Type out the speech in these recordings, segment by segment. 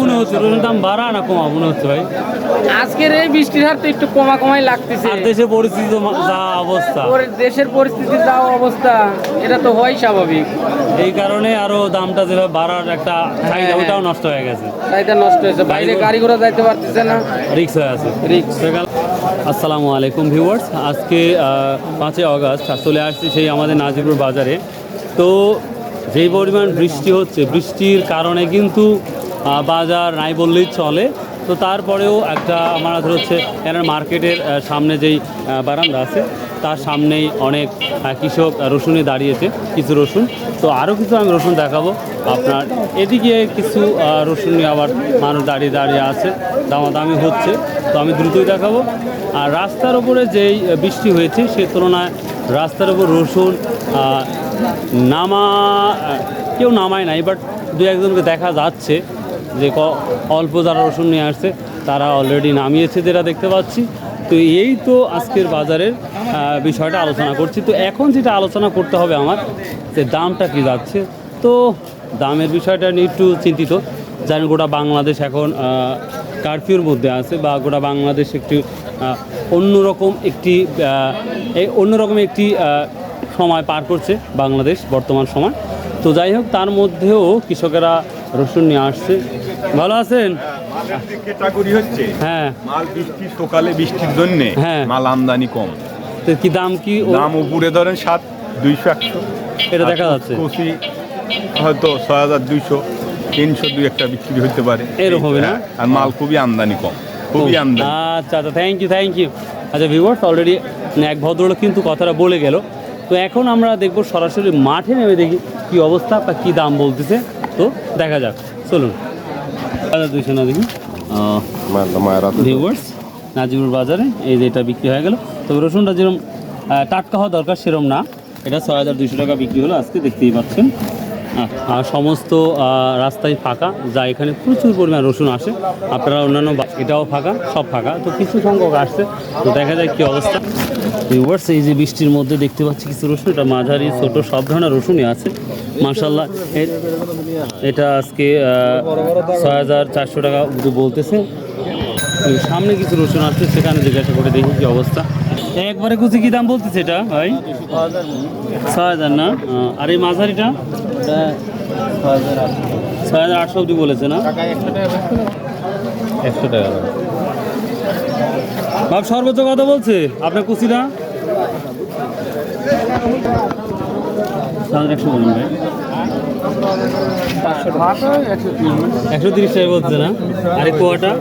মনে হচ্ছে? রসুনের দাম বাড়া না কমা মনে হচ্ছে ভাই? আজকের এই বৃষ্টির হার তো একটু কমা কমাই লাগতেছে। আর দেশের পরিস্থিতি তো যা অবস্থা। দেশের পরিস্থিতি যা অবস্থা এটা তো হয় স্বাভাবিক। এই কারণে আরও দামটা যেভাবে বাড়ার একটা চাহিদা হ্যাঁ। ওটাও নষ্ট হয়ে গেছে। চাহিদা নষ্ট হয়েছে। বাইরে গাড়ি ঘোড়া যাইতে পারতেছে না। রিক্স হয়ে আছে। রিক্স। আসসালামু আলাইকুম ভিউয়ার্স। আজকে পাঁচই আগস্ট চলে আসছি সেই আমাদের নাজিপুর বাজারে। তো যেই পরিমাণ বৃষ্টি হচ্ছে বৃষ্টির কারণে কিন্তু বাজার নাই বললেই চলে। তো তারপরেও একটা আমাদের হচ্ছে এনার মার্কেটের সামনে যেই বারান্দা আছে, তার সামনেই অনেক কৃষক রসুনে দাঁড়িয়েছে, কিছু রসুন। তো আরও কিছু আমি রসুন দেখাবো আপনার। এদিকে কিছু রসুন আবার মানুষ দাঁড়িয়ে দাঁড়িয়ে আছে, দামাদামি হচ্ছে, তো আমি দ্রুতই দেখাবো। আর রাস্তার ওপরে যেই বৃষ্টি হয়েছে, সে তুলনায় রাস্তার ওপর রসুন নামা কেউ নামায় নাই বাট দু একজনকে দেখা যাচ্ছে। যে ক অল্প যারা রসুন নিয়ে আসছে, তারা অলরেডি নামিয়েছে যেটা দেখতে পাচ্ছি। তো এই তো আজকের বাজারের বিষয়টা আলোচনা করছি। তো এখন যেটা আলোচনা করতে হবে আমার, যে দামটা কি যাচ্ছে। তো দামের বিষয়টা নিয়ে একটু চিন্তিত। জানেন গোটা বাংলাদেশ এখন কারফিউর মধ্যে আছে বা গোটা বাংলাদেশ একটি অন্যরকম একটি এই অন্যরকম একটি সময় পার করছে বাংলাদেশ বর্তমান সময়। তো যাই হোক, তার মধ্যেও কৃষকেরা রসুন নিয়ে আসছে। ভালো আছেন? হচ্ছে। হ্যাঁ। মাল বৃষ্টি সকালে বৃষ্টির জন্য হ্যাঁ। মাল আমদানি কম। তো কি দাম কি দাম উপরে ধরেন সাত দুইশো একশো। এটা দেখা যাচ্ছে। কচি হয়তো ছয় হাজার দুইশো তিনশো দুই একটা বিক্রি হতে পারে। এরকমই না? হ্যাঁ, আর মাল খুবই আমদানি কম। খুবই আমদানি। আচ্ছা আচ্ছা থ্যাংক ইউ থ্যাংক ইউ আচ্ছা ভিউয়ার্স অলরেডি এক ভদ্রলোক কিন্তু কথাটা বলে গেল। তো এখন আমরা দেখব সরাসরি মাঠে নেমে দেখি কি অবস্থা বা কী দাম বলতেছে। তো দেখা যাক চলুন। দুইশো না দেখি। ভিউয়ার্স নাজিবুর বাজারে এই যে এটা বিক্রি হয়ে গেল। তবে রসুনটা যেরকম টাটকা হওয়া দরকার সেরকম না। এটা ছয় হাজার দুইশো টাকা বিক্রি হলো আজকে দেখতেই পাচ্ছেন। আর সমস্ত রাস্তায় ফাঁকা যা এখানে প্রচুর পরিমাণ রসুন আসে। আপনারা অন্যান্য এটাও ফাঁকা সব ফাঁকা। তো কিছু সংখ্যক আসছে তো দেখা যায় কি অবস্থা। ভিউয়ার্স এই যে বৃষ্টির মধ্যে দেখতে পাচ্ছি কিছু রসুন এটা মাঝারি ছোট সব ধরনের রসুনই আছে। মার্শাল্লাহ এটা আজকে ছয় হাজার চারশো টাকা বলতেছে। সামনে কিছু রসুন আসছে সেখানে জিজ্ঞাসা করে দেখি কি অবস্থা। একবারে কুচি কি দাম বলতেছে এটা ভাই? ছয় হাজার না? আর এই মাঝারিটা? ছয় হাজার আটশো। অব্দি বলেছে না। একশো টাকা বাপ সর্বোচ্চ কথা বলছে? আপনার কুচিটা একশো বলুন ভাই। একশো তিরিশ। টাকা বলছে না? আর কোয়াটা?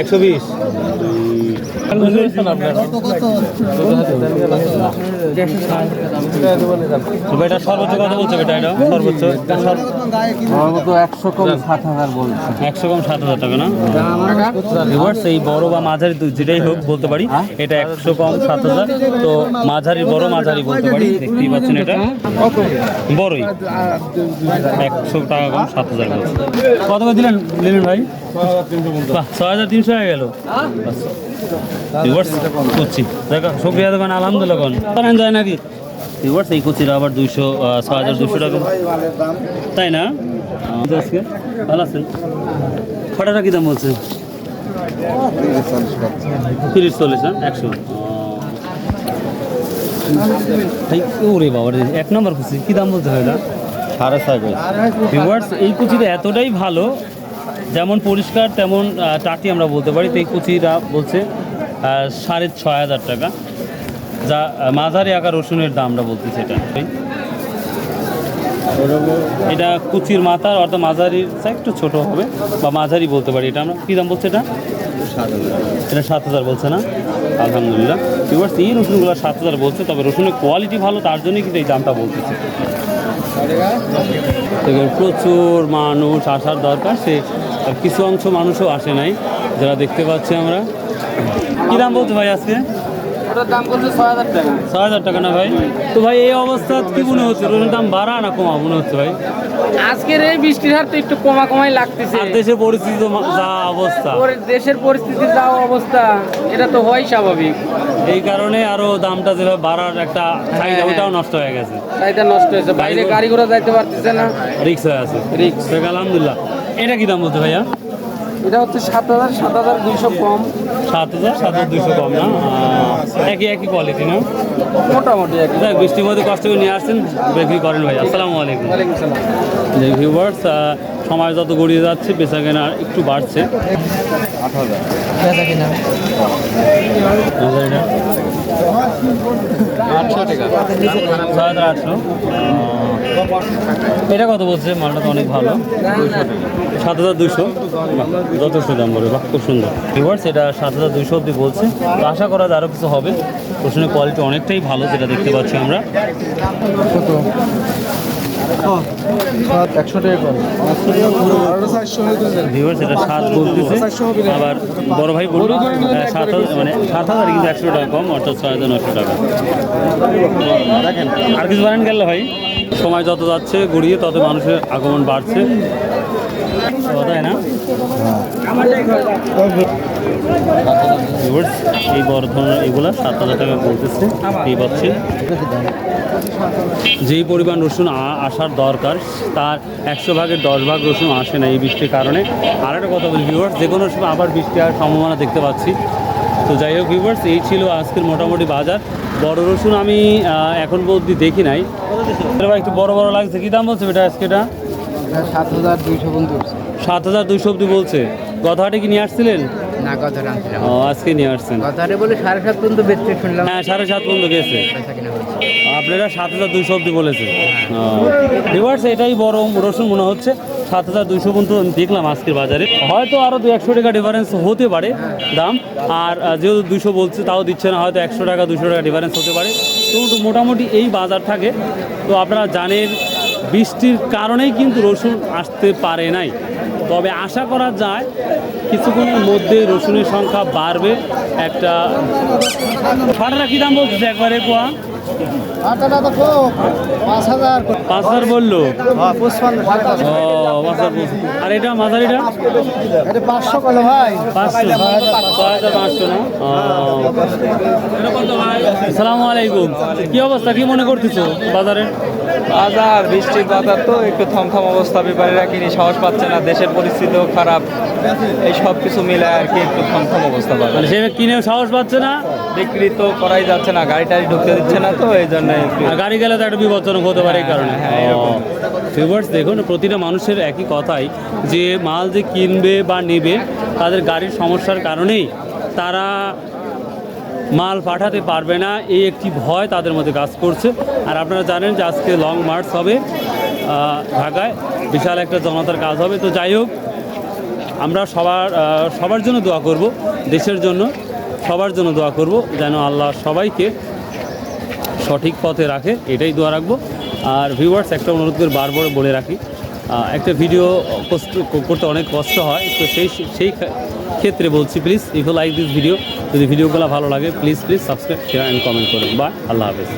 একশো বিশ। এটা সর্বোচ্চ কত বলছে বেটা? এটা সর্বোচ্চ? একশো কম সাত হাজার বলছে একশো কম সাত হাজার টাকা না? এই বড় বা মাঝারি যেটাই হোক বলতে পারি এটা একশো কম সাত হাজার। তো মাঝারি বড় মাঝারি বলতে পারি দেখতেই পাচ্ছেন এটা। বড়ই। একশো টাকা কম সাত হাজার কত করে দিলেন ভাই? ছয় হাজার তিনশো হয়ে গেল। রিভার্স করছি দেখো শুক্রিয়া দেবেন আলহামদুলিল্লাহ কোন? জানেন যায় নাকি? রিভার্স এই কুচিরা আবার দুইশো ছয় হাজার দুশো টাকা। তাই না? আজকে? ভালো আছেন? ফটাটা কী দাম বলছে? তিরিশ চল্লিশ না? একশো। ওরে বাবা এক নম্বর কুচি। কী দাম বলতে হয় না সাড়ে ছয় ভিউয়ার্স এই কুচিটা এতটাই ভালো যেমন পরিষ্কার, তেমন টাটি আমরা বলতে পারি। তো এই বলছে সাড়ে ছয় হাজার টাকা। যা মাঝারি আকার রসুনের দাম আমরা বলতেছি এটা। এটা কুচির মাথার, অর্থাৎ মাঝারির একটু ছোট হবে, বা মাঝারি বলতে পারি এটা আমরা। কী দাম বলছে এটা? এটা সাত হাজার বলছে না? আলহামদুলিল্লাহ। ভিউয়ার্স এই রসুনগুলো সাত হাজার বলছে, তবে রসুনের কোয়ালিটি ভালো, তার জন্যই কিন্তু এই দামটা বলতেছে। প্রচুর মানুষ আসার দরকার সে কিছু অংশ মানুষও আসে নাই যারা দেখতে পাচ্ছি আমরা। কী দাম বলছো ভাই আজকে? ওটার দাম বলছে ছয় হাজার টাকা। ছয় হাজার টাকা না ভাই? তো ভাই এই অবস্থা কি মনে হচ্ছে? রসুনের দাম বাড়া না কমা মনে হচ্ছে ভাই? আজকের এই বৃষ্টির হার তো একটু কমা কমাই লাগতেছে। আর দেশের পরিস্থিতি যা অবস্থা। দেশের পরিস্থিতি যা অবস্থা এটা তো হয় স্বাভাবিক। এই কারণে আরও দামটা যেভাবে বাড়ার একটা চাহিদা হ্যাঁ। ওটাও নষ্ট হয়ে গেছে। চাহিদা নষ্ট হয়েছে। বাইরে গাড়ি ঘোড়া যাইতে পারতেছে না। রিক্স হয়ে আছে। রিক্স। আলহামদুলিল্লাহ। এটা কি দাম বলতে ভাইয়া? এটা হচ্ছে সাত হাজার সাত হাজার দুইশো কম। সাত হাজার সাত হাজার দুইশো কম না? একই একই কোয়ালিটি না? মোটামুটি একই। দেখ বৃষ্টির মধ্যে কষ্ট করে নিয়ে আসছেন বিক্রি করেন ভাই আসসালামু আলাইকুম। ভিউয়ার্স সময় যত গড়িয়ে যাচ্ছে, বেচা কেনা একটু বাড়ছে। এটা কত বলছে? মালটা তো অনেক ভালো। সাত হাজার দুশো যথেষ্ট দাম বলবে বাহ, খুব সুন্দর। ভিউয়ার্স এটা সাত হাজার দুশো অব্দি বলছে। তো আশা করা যায় আরও কিছু হবে। প্রশ্নের কোয়ালিটি অনেকটাই ভালো, যেটা দেখতে পাচ্ছি আমরা। আবার বড় ভাই মানে সাত হাজার কিন্তু একশো টাকা কম, অর্থাৎ ছয় হাজার নশো টাকা। আর কিছু বানান গেল ভাই? সময় যত যাচ্ছে, গড়িয়ে তত মানুষের আগমন বাড়ছে। এই বড় ধরনের এগুলা সাত হাজার টাকা বলতেছে এই যেই পরিমাণ রসুন আসার দরকার, তার একশো ভাগের দশ ভাগ রসুন আসে না এই বৃষ্টির কারণে। আর একটা কথা বলি ভিউয়ার্স যে কোনো সময় আবার বৃষ্টি হওয়ার সম্ভাবনা দেখতে পাচ্ছি। তো যাই হোক ভিউয়ার্স এই ছিল আজকের মোটামুটি বাজার। বড় রসুন আমি এখন অবধি দেখি নাই। একটু বড় বড় লাগছে। কী দাম বলছে এটা আজকে এটা? সাত হাজার দুইশো বন্ধু সাত হাজার দুইশো অব্দি বলছে। গত হাটে কি নিয়ে আসছিলেন? না কত আনছিলাম। ও আজকে নিয়ে আসছেন। বলে সাড়ে সাত পর্যন্ত বেচতে শুনলাম। হ্যাঁ সাড়ে সাত পর্যন্ত গেছে। আপনারা সাত হাজার দুইশো অব্দি বলেছে। রিভার্স এটাই বড় রসুন মনে হচ্ছে। সাত হাজার দুইশো পর্যন্ত দেখলাম আজকের বাজারে। হয়তো আরও দু একশো টাকা ডিফারেন্স হতে পারে দাম। আর যেহেতু দুশো বলছে তাও দিচ্ছে না হয়তো একশো টাকা দুশো টাকা ডিফারেন্স হতে পারে। তো মোটামুটি এই বাজার থাকে। তো আপনারা জানেন বৃষ্টির কারণেই কিন্তু রসুন আসতে পারে নাই। তবে আশা করা যায় কিছুক্ষণের মধ্যে রসুনের সংখ্যা বাড়বে। একটা ফাটাটা কী দাম বলতেছে একবারে কোয়া পাঁচ হাজার বলল? পুষ্পান ও পাঁচ হাজার বলছে। আর এটা মাঝারিটা? পাঁচশো কলো ভাই। পাঁচশো। ছয় হাজার পাঁচশো। না? আসসালামু আলাইকুম। কি অবস্থা? কি মনে করতেছো বাজারে? বাজার বৃষ্টির বাজার তো একটু থমথম অবস্থা। ব্যাপারীরা কিনে সাহস পাচ্ছে না? দেশের পরিস্থিতিও খারাপ। এই সব কিছু মিলে আর কি একটু থমথম অবস্থা বাজার। মানে সে কিনেও সাহস পাচ্ছে না? বিক্রি তো করাই যাচ্ছে না। গাড়ি টাড়ি ঢুকতে দিচ্ছে না তো এই জন্য আর গাড়ি গেলে তো একটা বিপজ্জনক হতে পারে এই কারণে। হ্যাঁ, হ্যাঁ, দেখুন প্রতিটা মানুষের একই কথাই যে মাল যে কিনবে বা নেবে তাদের গাড়ির সমস্যার কারণেই তারা মাল পাঠাতে পারবে না। এই একটি ভয় তাদের মধ্যে কাজ করছে। আর আপনারা জানেন যে আজকে লং মার্চ হবে ঢাকায়। বিশাল একটা জনতার কাজ হবে। তো যাই হোক আমরা সবার সবার জন্য দোয়া করব দেশের জন্য সবার জন্য দোয়া করব যেন আল্লাহ সবাইকে সঠিক পথে রাখে, এটাই দোয়া রাখব। আর ভিউয়ার্স একটা অনুরোধ করে বারবার বলে রাখি একটা ভিডিও পোস্ট করতে অনেক কষ্ট হয়, তো সেই সেই ক্ষেত্রে বলছি please if like this video যদি ভিডিওগুলো ভালো লাগে please please subscribe share and comment করুন। বা আল্লাহ হাফেজ।